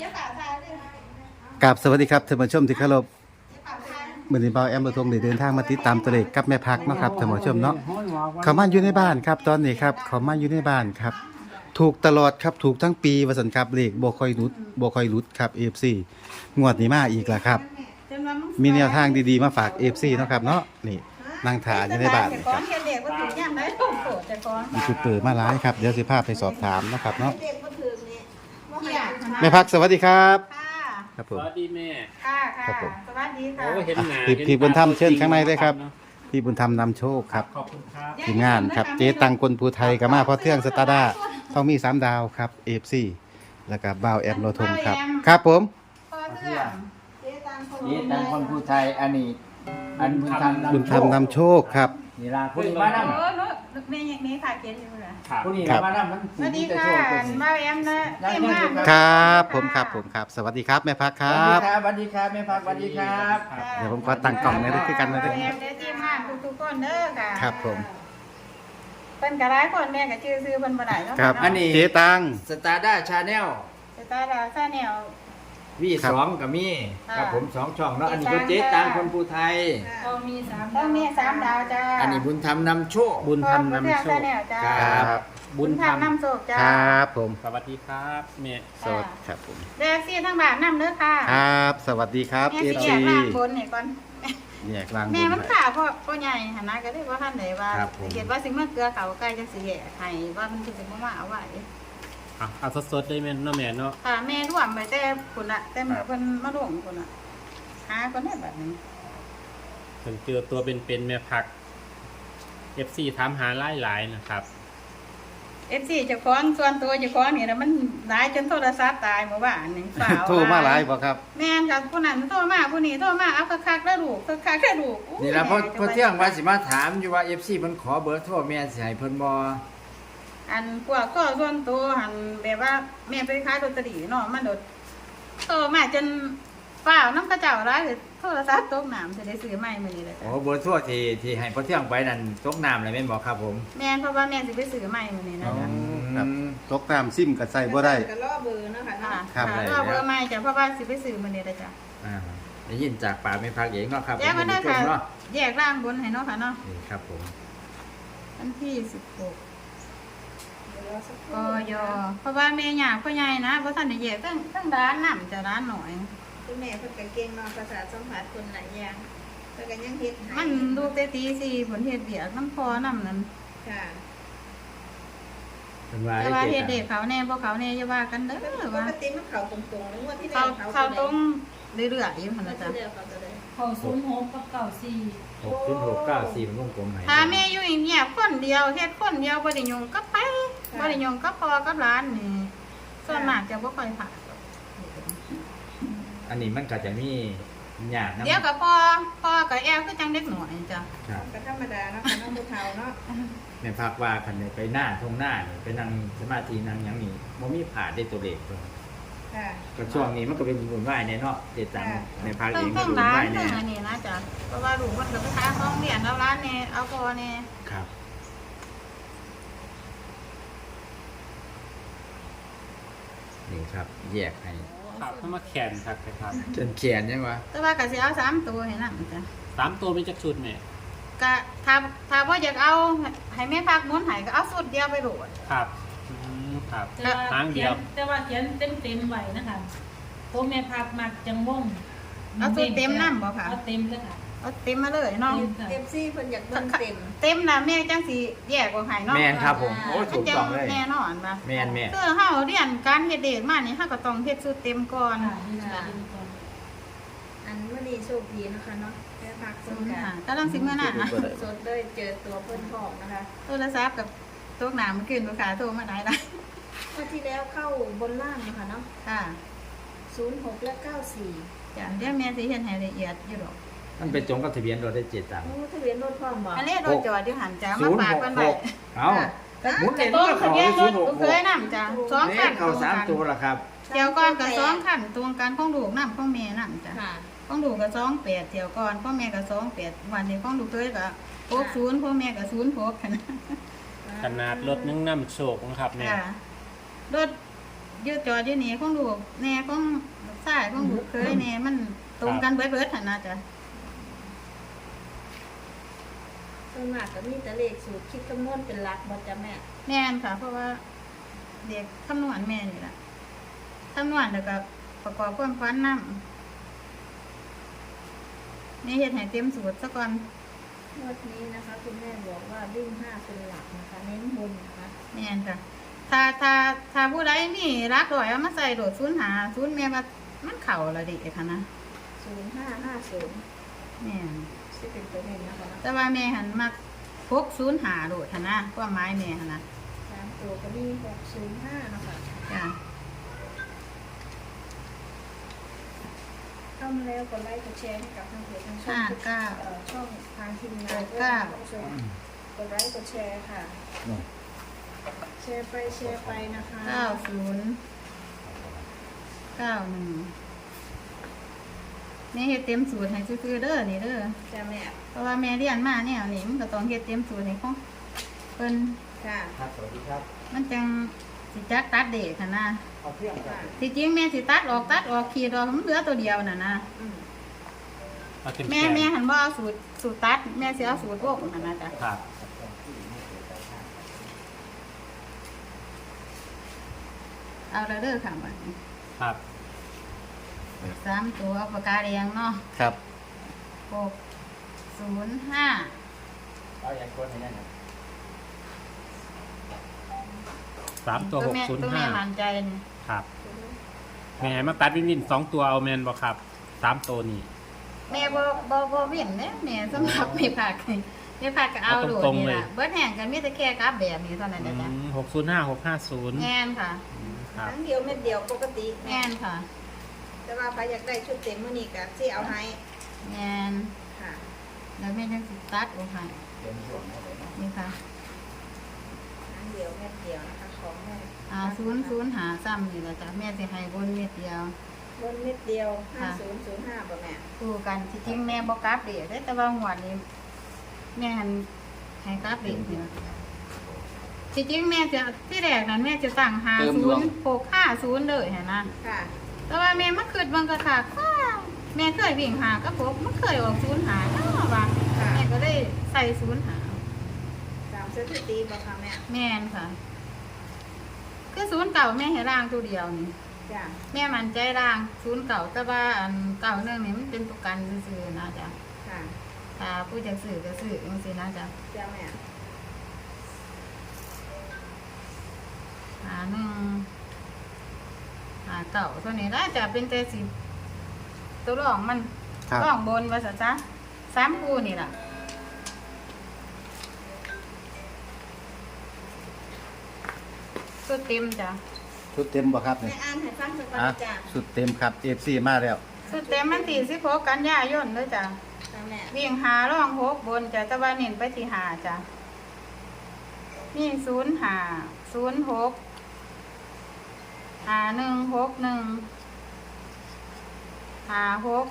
เจ๊ป่าทายเลยกับสวัสดีครับท่านผู้ชมที่เคารพเจ๊ป่าทายมื่อนี้เบาแอมระทงได้เดินทางมาติดตามตัวเลขกับแม่พักเนาะครับท่านผู้ชมเนาะเขามาอยู่ในบ้านครับตอนนี้ครับเขามาอยู่ในบ้านครับ ถูกตลอดครับถูกทั้งปีวาสันครับเลขบ่ค่อยหลุดบ่ค่อยหลุดครับ FC งวดนี้มาอีกแล้วครับ มีแนวทางดีๆมาฝาก FC เนาะครับเนาะนี่นั่งถ่ายอยู่ในบ้านแต่นี่ก้คอรันบเฮ็ดเด็กว่าถือย่ำได้ถูกโกรธแต่ก้อนมีคือเปิดมาหลายครับเดี๋ยวสิพาไปสอบถามเนาะครับเนาะ แม่พักสวัสดีครับ ค่ะครับผสม วัสดีแม่ค่ะค่ะครับผม สวัสดีค่ะโอ้เห็นหนาพี่เห็นพี่บุญธรรมตเชิญข้างในเลยครับเนอะพี่บุญธรรมนำโชคครับขอบคุณครับทีมงานครับ เจ๊ตังคนภูไทยกับมาพ่อเทืองสตาร์ดาต้องมีสามดาวครับเอฟซีแล้วก็บ่าวแอมโลทงครับ ครับผมพอเรื่องเจ๊ตังคนนี่ทางคนผู้ไทยอันนี้ อันบุญธรรมบุญธรรมนำโชคครับ นี่ล่ะผู้นี้มานั่ง โอ้ยนุ๊ก แม่ยังมีค่ะเขียนอยู่เหรอครับผู้นี้ครับ มานั่งมันสวัสดีแต่ค่ะโชคเป็นมาแอมนะเต็มงานครับผมครับผมครับ สวัสดีครับแม่พักคสรัวัสดีบครับสวัสดีครับแม่พักสวัสดีครับเดี๋ยวผมขอตั้งกล่องในด้วยคือกันนะมาเด้อแอมได้ทีมงานทุกๆคนเด้อค่ะครับผม เป็นกระไรคนแม่ก็ชื่อซื้อเพิ่นบ่ได้เนาะครับเาะอันนี้ เจ๊ตัง สตาร์ด้าชาแนลสตาร์ดาวซาแนว วีครับสองกับมีค่ะครับผมสองช่องเนาะอันนี้เจ๊ก็เจ๊ตัตางงคนผู้ไทยต้องมีสามต้องมีสามดาวจ้าอันนี้บุญธรรมนำโชค บุญธรรมนำโชซาคแนวจ้าครับบุญธรรมนำโชคจ้าครับผม สวัสดีครับแม่สวัสดีครับผมเด็กซี่ทั้งบ้านนำเด้อค่ะครับ สวัสดีครับแม่เอสิฟแยซีกล่างบนนี่ก่อนแยกล่างบแม่นมันให้ขาพ่อพ่อใหญ่หั่นนะก็เลยว่าท่านไหนว่าครับผมเห็นว่าสิมาเกลือเขาใกล้จังสิแยกให้ว่ามันสิบ่มาเอาไว้ อะเอาสดๆได้แม่เนาะแม่เนาะค่ะแม่ร่วมไปแต่พุ่นน่ะแต่เมื่อเพิ่นมาร่วมพุ่นน่ะหาเพิ่นได้แบบนี้ถึงเจอตัวเป็นๆแม่พัก FC ถามหาหลายหลายๆนะครับเอฟซีเจ้าของส่วนตัวเจ้าของนี่นะมันหลายจนโทรศัพท์ตายเมื่อวานนี่ฝ่าวโทรมาหลายบ่ครับ แม่นกับผู้นั้นโทรมาผู้นี้โทรมาเอาคักๆแล้วลูกคักๆแล้วลูกอู้นี่ละเพราะแม่เพราะเที่ยงว่าสิมาถามอยู่ว่า FC เพิ่นขอเบอร์โทรแม่สิให้เพิ่นบ่ อันพวกก็ส่วนตัวหันแบบว่าแม่ไปขายลอตเตอรี่เนาะมันโดดโทรมาจนฝ่าวน้ำกระเจ้าร้ายเลยโทรศัพท์ตกน้ำจะได้ซื้อใหม่มื้อนี้เลยโอ้เบอร์โทรที่ที่ให้เพราะเที่ยงไปนั่นตกน้ำเลยแม่นบ่ครับผมแม่นเพราะว่าแม่สิไปซื้อใหม่มื้อนี้นะจ๊ะครับตกน้ำซิมกับใส่บ่ได้ ก็ล่อเบอร์เนาะค่ะค่ะเนาะ ครับค่ะรอเบอร์ใหม่จ้ะเพราะว่าสิไปซื้อมื้อนี้เลยจ้ะอ่าได้ยินจากปากแม่พักเองเนาะครับแยกกันได้ท่าค่ะผู้ชมเนาะแยกร่างบนให้เนาะค่ะเนาะนี่ครับผมวันที่สิบหก เดี๋ยวรอสักคกรู่ยเพราะว่าแม่หยาพ่อใหญ่นะเพราะท่านได้แยกตั้งตั้งร้านน้ำจะร้านหน่อย คุณแม่เพิ่นก็เก่งเนาะภาษาทสัมผัสคนหลายอย่างเพิ่นก็ยังเฮ็ดให้มันดูเตตีสี่ผลเฮ็ดเบียกน้ำพอน้ำนั้นค่ะเป็นว่าแต่ว่าได้เฮ็ดเจเด็ตกเขาแน่พวกเขาแน่อย่าว่ากันเด้ปอว่ากติมันเข้าตรงๆแล้วงวดที่แล้เขาวเขาตรงเรื่เรื่อยๆอยู่หั่นอนะยจ๊ะๆเขาจะได้เขาซุ้มโฮมกับเก่าสี่หกศูนย์หกเก้าสี่มันวงกลมให้ถ้าแม่อยู่เงียบๆคนเดียวเฮ็ดคนเดียวบ่ได้ยุ่งกับไป บ่ได้ยุ่งกับพ่อกับหลานนี่ส่วนมากจะบ่ค่อยผ่านอันนี้มันก็จะมีหยาดน้ำเดี๋ยวกับพ่อพ่อกับแอลคือจังเด็กหน่อยจ้ะครับก็ธรรมดาเนาะค่ะน้องผู้เฒ่าเนาะแม่พักว่าคันใดไปหน้าทงหน้านี่ไปนั่งสมาธินั่งหยังนี่บ่มีผ่าได้ตัวเลขตัวค่ะก็ช่วงนี้มันก็เป็นบุญไหวแน่เนาะเจตังค่ะแม่พักต้อเองงก็ต้องบุญร้าไหวนแน่ต้องอันนี้นะจ๊ะเพราะว่าลูกมันก็ไปขายของเรียนแล้วร้านแน่เอาพอแน่ครับ นี่ครับ แยกให้ครับเข้ามาแขนครับครับจนเขียนยังวะแต่ว่าก็สิเอาสามตัวให้นำจ้ะสามตัวเป็นจักชุดแม่ก็ถ้าถ้าว่าอยากเอาให้แม่พักหมุนให้ก็เอาสุดเดียวไปโหลดครับอืมครับ แต่ว่าทางเดีเขียยวนแต่ว่าเขียนเต็มเต็มๆไหวนะคะตัวแม่พักมักจังว่องเอาสุดเต็มน้ำบ่ค่ะเอาเต็มเลยค่ะ เอาเต็มมาเลยเนาะเต็มค่ะเต็มซี่เพิ่นอยากเบิ่งเต็มเต็มนะแม่จังสิแยกว่าให้เนาะแมนครับผมโอ้มัถูนกจะต้องเลยแน่นอนป่ะแมนแม่คือเฮาเรียนการเฮ็ดเด็กมานี่เฮาก็ต้องเฮ็ดสุดเต็มก่อนค่ะนี่ค่ะดีก่อนอันมื้อนี้โชคดีนะคะเนาะแม่พักสุเพิ่ดนก็ค่ะกำลังสิมื้อนั้นนะสดเลยเจอตัวเพิ่นพร้อมนะคะโทรศัพท์กับตกน้ำเมื่อคืนลูกค้าโทรมาได้ละงวดที่แล้วเข้าบนล่างนะคะเนาะค่ะ06และ94จ้ะเดี๋ยวแม่สิเฮ็ดให้ละเอียดอยู่ดอก มันเป็นตรงกับทะเบียนรถได้เจตังโอ้ทะเบียนรถพร้อมบ่อันนี้โดนจอดอยู่หันจ้ะศูมานย์ฝากหกเพิ่นหไว้กเอาหมุนเห็นต้ก็นเขาทะเบียนรศูถนย์หกลูกหเคกยนํจ้ะสองนี่คันเขาสามตัวละครับ เที่ยวก่อนก็สองคันตรงกันของลูกนํของแม่นํจ้ะค่ะ ของลูกก็สองแปดเที่ยวก่อนของแม่ก็สองแปดวันนี้ของลูกเคยก็หกศูนย์ของแม่ก็ศูนย์หกค่ะนะขนาดรถนึ่งน้ำโชคนะครับแม่ค่ะรถยืดจอดอยู่นี่ของลูกแน่ของสายของลูกเคยแน่มันตรงกันเบิดๆหั่นนะจ้ะ ส่วนมากก็มีแต่เลขสูตรคิดคำนวณเป็นหลักบ่จ้ะแม่ แม่นค่ะ เพราะว่าเด็กคำนวณแม่นี่ล่ะคำนวณแล้วก็ประกอบความฝันนำนี่เฮ็ดให้เต็มสูตรซะก่อนงวดนี้นะคะคุณแม่บอกว่าวิ่งห้าเป็นหลักนะคะเน้นบนนะคะแม่นค่ะ ถ้าถ้าถ้าผู้ใดมีรักร้อยเอามาใส่โดดศูนย์หาศูนย์แม่ว่ามันเข่าละดิค่ะนะศูนย์ห้าห้าศูนย์แม่น ที่เป็นตัวเน้นนะคะแต่ว่าแม่หันมาพกศูนย์หาโดดค่ะนะความหมายแม่หันนะสามตัวก็มีหกศูนย์ห้านะคะจ้ะเข้ามาแล้วกดไลค์กดแชร์ให้กับทางเพจทางช่อห้างเก้า เอ่อช่องทางทีมงานเก้าด้วยนะคะกดไลค์กดแชร์ค่ะ แชร์ไปแชร์ไปนะคะ เก้าศูนย์เก้าหนึ่ง แม่เฮ็ดเต็มสูตรให้ซื่อๆเด้อนี่เด้อจ้ะแม่เพราะว่าแม่เรียนมาแนวนี้มันก็ต้องเฮ็ดเต็มสูตรให้ของเพิ่นค่ะครับสวัสดีครับมันจังสิจักตัดเด็กค่ะนะเอาเครื่องครัค่ะบที่จริงแม่สิตัดออกตัดออกขีดออกมันเหลือตัวเดียวน่ะนะอืมเอาเต็มแม่แขนแม่หันบ่เอาสูตรสูตรตัด แม่สิเอาสูตรวงนั่นนะจ๊ะครับเอาแล้วเด้อค่ะบัดนี้ครับ สามตัวเอาปากกาแดงเนาะครับหกศูนย์ห้าเอาอย่างคนนี้นะสามตัวหกแม่ศูนย์ตัวแม่ห้ามั่นใจนี่ครับแม่มาตัดวินวินสองตัวเอาแมนบ่ครับสามตัวนี่แม่บ่บ่บ่เว้นเด้แม่สำหรับแม่ผักนี่แม่ผักก็เอาเอาโดดตรงๆนี่เลยล่ะเบิดแห้งกันมีแต่แค่กราบแบบนี้เท่านั้นนะจ๊ะหกศูนย์ห้าหกห้าศูนย์แม่นค่ะ ครับ ครั้งเดียวเม็ดเดียวปกติแม่นค่ะ แต่ว่าใครอยากได้ชุดเต็มมื้อนี้ก็สิเอาให้แม่นค่ะแล้วแม่จังสิตัดออกให้เดี๋ยวมีส่วนให้เลยเนาะนี่ค่ะครั้งเดียวเม็ดเดียวนะคะของแม่อ่าศูนย์ศูนย์หาซ้ำนี่ล่ะจ้ะแม่สิให้บนเม็ดเดียวบนเม็ดเดียวค่ะ5005บ่แม่คู่กันที่จริงแม่บ่กราบเด็กเด้แต่ว่าหัวดนี้แม่หันให้กราบเด็กนี่ล่ะที่จริงแม่จะที่แรกนั้นแม่จะสั่งหาศูนย์หกห้าศูนย์เลยเห็นนะค่ะ แต่ว่าแม่มาคืดเบังกระถากว้าวแม่เคยวิ่งหากระปกมันเคยออกศูนย์หาเนาะว่าค่ะแม่ก็ได้ใส่ศูนย์หาตามสถิติบ่ค่ะแม่แม่นค่ะคือศูนย์เก่าแม่ให้ร่างตัวเดียวนี่จ้ะแม่มันใจร่างศูนย์เก่าแต่ว่าอันเก่าเนื่องนี่มันเป็นตัวกันซื่อๆนะจ๊ะค่ะถ้าผู้จะสื่อก็สื่อจังซี่นะจ๊ะจ้ะแม่หาหนึ่ง หาเก่าตัวนี้น่าจะเป็นแต่สิตัวรองมันครับ รองบนว่าซะจ๊ะสามคู่นี่ล่ะสุดเต็มจ้ะชุดเต็มบ่ครับแม่เนี่ยอ่านให้ฟังสักวันอะจ้ะชุดเต็มครับ FC มาแล้ว สุดเต็มมันตีสิบหกกันยายนเลยจ้ะจ้ะแม่วิ่งหาร่องหกบนจ้ะแตะวันเน้นไปที่หาจ้ะมีศูนย์หาศูนย์หก หาหนึ่งหกหนึ่งหาหก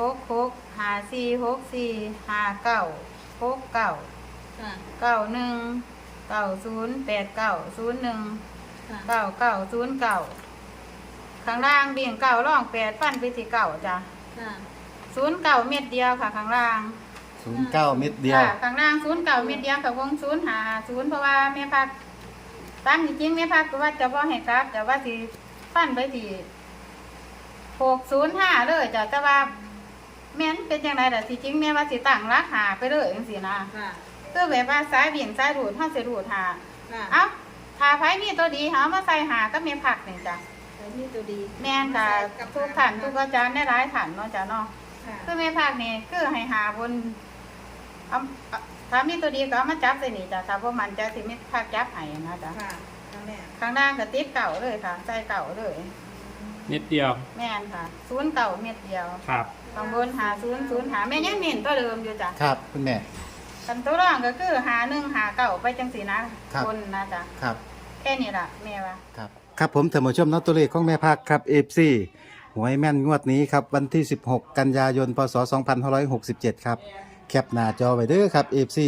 หกหกหาสี่หกสี่หาเก้าหกเก้าค่ะ เก้าหนึ่งเก้าศูนย์แปดเก้าศูนย์หนึ่งค่ะ เก้าเก้าศูนย์เก้าข้างล่างเบี่ยงเก้าร่องแปดฟันไปที่เก้าจ้ะค่ะ ศูนย์เก้าเม็ดเดียวค่ะ ข้างล่าง09เม็ดเดียว ค่ะข้างล่างศูนย์เก้าเม็ดเดียวกับวงศูนย์หาศูนย์เพราะว่าแม่พัก ตามจริงๆแม่พักก็ว่าจะบ่ให้ครับแต่ว่าสิฟันไปที่หกศูนย์ห้าเลยจ้ะแต่ว่า แม่นเป็นยังไงล่ะที่จริงแม่ว่าสิตั้งราคาไปเลยจังซี่นะค่ะ คือแบบว่าสายเบี่ยงสายดูดเฮาสิดูดหาค่ะเอ้าถ้าไผมีตัวดีหามาใส่หาก็มีผักนี่จ้ะแล้วนี่ตัวดีแม่นค่ะทุกท่านทุกอาจารย์ได้หลายท่านเนาะจ้ะเนาะ ค่ะ คือแม่ผักนี่คือให้หาบนเอาเอา ถ้ามีตัวดีก็เอามาจับใส่นี่จ้ะถ้าบ่มันใจะสิมีผักจับให้นะจ้ะค่ะค่ะแม่ข้างล่างก็ติดเก่าเลยค่ะ ใส่เก่าเลย นิดเดียวแม่นค่ะศูนย์เก่าเม็ดเดียวครับ ข้างบนหาศูนย์ศูนย์หาแม่ยังเน้นตัวเดิมอยู่จ้ะครับคุณแม่กันตัวรองก็คือหาหนึ่งหาเก่าไปจังสีนะครับบนนะจ้ะครับ แค่นี้ล่ะแม่ว่า ครับครับผมท่านผู้ชมนักตัวเลขของแม่พักครับ FC หวยแม่นงวดนี้ครับ วันที่ 16 กันยายน พศ 2567 ครับ แคปหน้าจอไว้เด้อครับ FC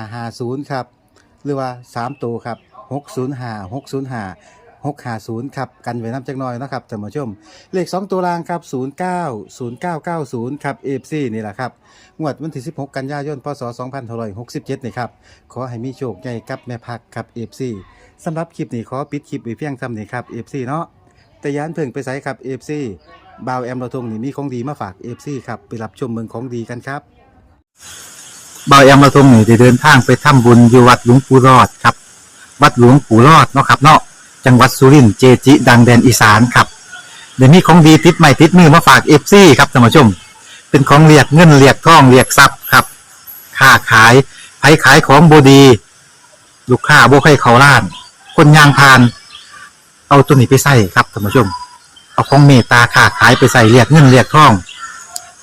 0550 ครับ หรือว่า 3 ตัวครับ 605 605 650ครับ กันไว้น้ำจักหน่อยนะครับท่านผู้ชม เลข 2 ตัวรางครับ 09 0990 ครับ FC นี่แหละครับงวดวันที่ 16 กันยายน พศ 2567 นี่ครับ ขอให้มีโชคใหญ่กับแม่พักครับ FC สำหรับคลิปนี้ขอปิดคลิปไว้เพียงเท่านี้ครับ FC เนาะแต่ยานเพิ่งไปใส่ครับ FC บ่าวแอมเราทงนี่มีของดีมาฝาก FC ครับ ไปรับชมเมืองของดีกันครับ บ่าวแอมเราทงนี่ได้เดินทางไปทำบุญอยู่วัดหลวงปู่รอดครับ วัดหลวงปู่รอดเนาะครับเนาะจังหวัดสุรินทร์เจจิ ดังแดนอีสานครับเดี๋ยวนี้ของดีติดใหม่ติดมือมาฝาก FC ครับท่านผู้ชม เป็นของเรียกเงินเรียกทองเรียกทรัพย์ครับค้าขายไผขายของบดี ลูกค้าโบใครเขาล้าน คนยางพาน เอาตัวนี้ไปใส่ครับท่านผู้ชม เอาของเมตตาค้าขายไปใส่เรียกเงินเรียกทอง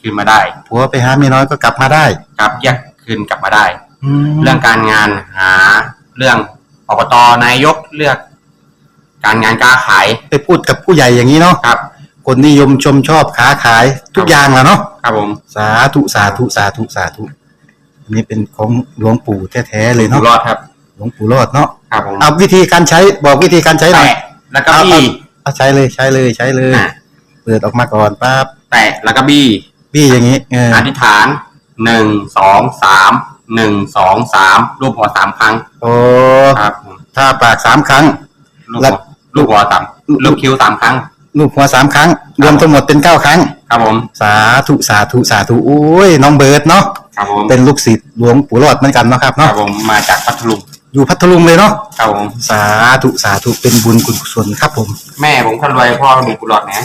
คืนมาได้ผัวไปหาเมียน้อยก็กลับมาได้กลับแยกคืนกลับมาได้แล้เรื่วองการงานหาเรื่องอบตนายกเลือก การงานการขายไปพูดกับผู้ใหญ่อย่างนี้เนาะครับ คนนิยมชมชอบค้าขายทุกอย่างแหล้วเนาะครับผมสาธุสาธุสาธุสาธุอันนี้เป็นของหลวงปู่แท้ๆเลยอยู่เนาะรอดครับ หลวงปู่รอดเนาะครับผมเอาวิธีการใช้บอกวิธีการใช้หน่อย แตะแล้วก็บี้เอาใช้เลยใช้เลยใช้เลย อะเปิดออกมาก่อนปั๊บแตะแล้วก็บี้ พี่อย่างนี้เอออธิษฐานหนึ่งสองสามหนึ่งสองสามรูปหัวสามครั้งโอ้ครับผมถ้าปากสามครั้ง ลูกแล้หัววลูกหัวสามลูกคิ้วสามครั้ง ลูกหัวสามครั้ง รวมทั้งหมดเป็นเก้าครั้ง ครับผม สาธุสาธุสาธุโอ้ยน้องเบิร์ดเนาะครับผมเป็นลูกศิษย์หลวงปู่รอดเหมือนกันเนาะครับครัเนาะบผมมาจากพัทลุงอยู่พัทลุงเลยเนาะครับผมสาธุสาธุเป็นบุญกุศลครับผม แม่ผมคนรวยพ่อมีกุหลาบนะ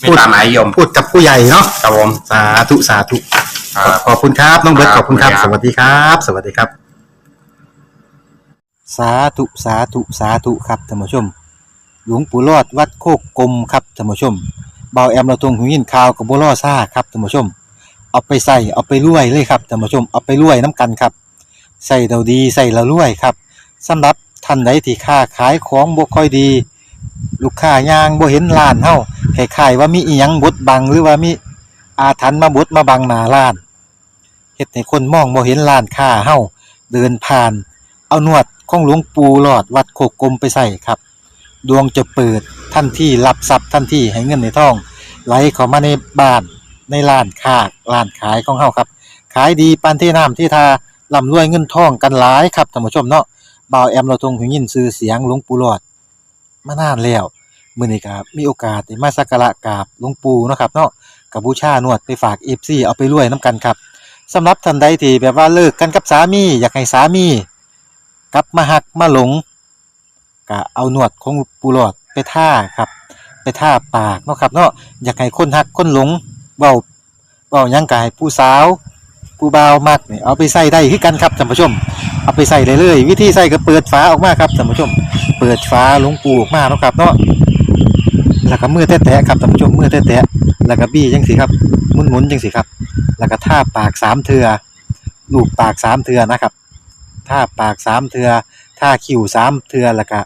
สวิไม่ตามหมายยมพูดกับผู้ใหญ่เนาะครับผมสาธุสาธุครับขอบคุณครับน้องเบิร์ตคขรับอบคุณครับขอบสคุณครับวัสดีครับ สวัสดีครับ สาธุสาธุสาธุครับท่านผู้ชม หลวงปู่รอดวัดโคกกลมครับท่านผู้ชมเบาแอมเราตรงหูยินข่าวกับบัวล่อซ่าครับท่านผู้ชม เอาไปใส่เอาไปรวยเลยครับท่านผู้ชมเอาไปรวยน้ำกันครับใส่เราดีใส่เรารวยครับสำหรับท่านใดที่ค้าขายของบ่ค่อยดี ลูกค้ายางบ่เห็นร้านเฮาคล้ายๆว่ามีอีหยังบดบังหรือว่ามีอาถรรพ์มาบดมาบังหน้าร้านเฮ็ดให้คนมองบ่เห็นร้านค้าเฮาเดินผ่าน เอานวดของหลวงปู่หลอดวัดโคกกลมไปใส่ครับ ดวงจะเปิดทันที่รับทรัพย์ทันที่ให้เงินในท้อง ไหลเข้ามาในบ้านในร้านค้าร้านขายของเฮาครับ ขายดีปานที่น้ำที่ทาร่ำรวยเงินทองกันหลายครับท่านผู้ชมเนาะบ่าวแอมเราทรงหูยินชื่อเสียงหลวงปู่หลอด มานานแล้วมื้อนี้ก็มีโอกาสได้มาสักการะกราบหลวงปู่เนาะครับเนาะกับบูชานวดไปฝาก FC เอาไปรวยน้ำกันครับสำหรับท่านใดที่แบบว่าเลิกกันกับสามี อยากให้สามี กลับมาหักมาหลงก็เอาหนวดของปูหลอดไปท่าครับ ไปท่าปากเนาะครับเนาะอยากให้คนหักคนหลงเบาเบายังกายผู้สาว ผู้บ่าวมากนี่เอาไปใส่ได้คือกันครับท่านผู้ชม เอาไปใส่เลยเลย วิธีใส่ก็เปิดฝาออกมาครับท่านผู้ชม เปิดฝาหลวงปูออกมาเนาะครับเนาะแล้วก็มือแตะๆครับท่านผู้ชมมือแตะๆแล้วก็บี้จังสิครับหมุนๆจังสิครับ แล้วก็ท่าปากสามเทือลูบปากสามเทือนะครับท่าปากสามเทือท่าคิ้วสามเทือแล้วก็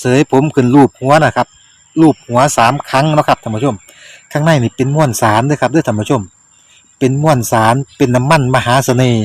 เสยผมขึ้นรูปหัวนะครับรูปหัวสามครั้งเนาะครับท่านผู้ชม ข้างในนี่เป็นม้วนสารด้วยครับด้วยท่านผู้ชม เป็นม้วนสารเป็นน้ำมันมหาเสน่ห์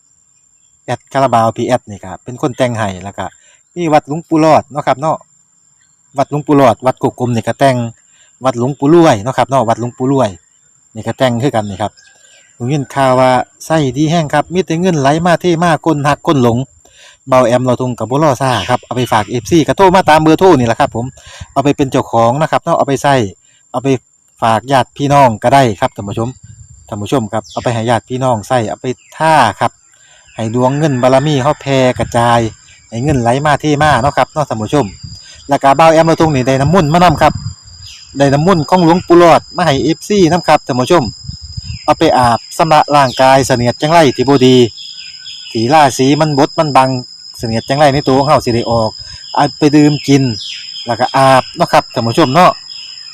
แอดคาราบาวพีแอดนี่ครับเป็นคนแต่งให้แล้วก็มีวัดหลวงปู่รอดเนาะครับเนาะวัดหลวงปู่รอด วัดกกกลมนี่ก็แต่งวัดหลวงปู่รวยเนาะครับเนาะวัดหลวงปู่รวยนี่ก็แต่งคือกันนี่ครับผมยินข่าวว่าไส้ดีแห้งครับมีแต่เงินไหลมาเทมาคนหักคนหลงเบาแอมเราทงกับบ่รอซ่าครับเอาไปฝาก FC ก็โทรมาตามเบอร์โทรนี่แหละครับ ผมเอาไปเป็นเจ้าของนะครับเนาะเอาไปใส่เอาไปฝากญาติพี่น้องก็ได้ครับท่านผู้ชมท่านผู้ชมครับเอาไปให้ญาติพี่น้องใส่เอาไปท่าครับ ให้ดวงเงินบารมีเฮาแผ่กระจายให้เงินไหลมาเทมาเนาะครับเนาะท่านผู้ชมแล้วก็บ่าแอมเราตรงนี้ได้น้ำมุ่นมานํครับได้น้ำมุ่นของหลวงปู่หลอดมาให้ FC นํครับท่านผู้ชม เอาไปอาบสำระร่างกายเสนียดจังไรที่บดีที่าศีมันบดมันบังเสนียดจังไรในตัวของเฮาสิได้ออกเอาไปดื่มกินแล้วก็อาบเนาะครับท่านผู้ชมเนาะ